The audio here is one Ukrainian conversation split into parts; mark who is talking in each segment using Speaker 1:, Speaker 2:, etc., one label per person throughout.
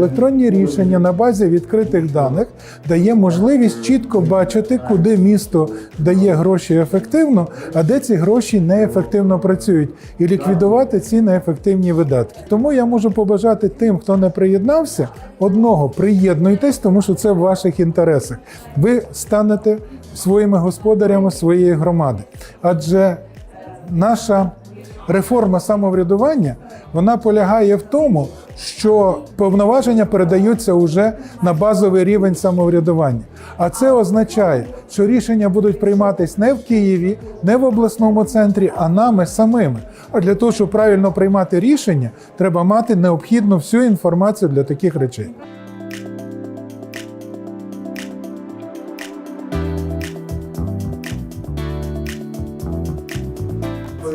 Speaker 1: Електронні рішення на базі відкритих даних дає можливість чітко бачити, куди місто дає гроші ефективно, а де ці гроші неефективно працюють, і ліквідувати ці неефективні видатки. Тому я можу побажати тим, хто не приєднався, одного приєднуйтесь, тому що це в ваших інтересах. Ви станете своїми господарями своєї громади. Адже наша реформа самоврядування вона полягає в тому, що повноваження передаються уже на базовий рівень самоврядування. А це означає, що рішення будуть прийматись не в Києві, не в обласному центрі, а нами самими. А для того, щоб правильно приймати рішення, треба мати необхідну всю інформацію для таких речей.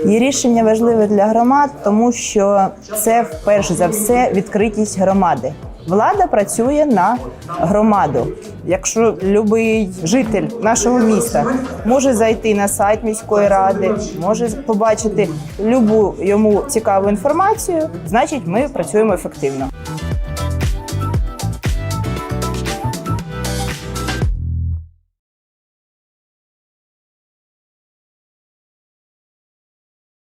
Speaker 2: І рішення важливе для громад, тому що це перш за все відкритість громади. Влада працює на громаду. Якщо будь-який житель нашого міста може зайти на сайт міської ради, може побачити любу йому цікаву інформацію, значить ми працюємо ефективно.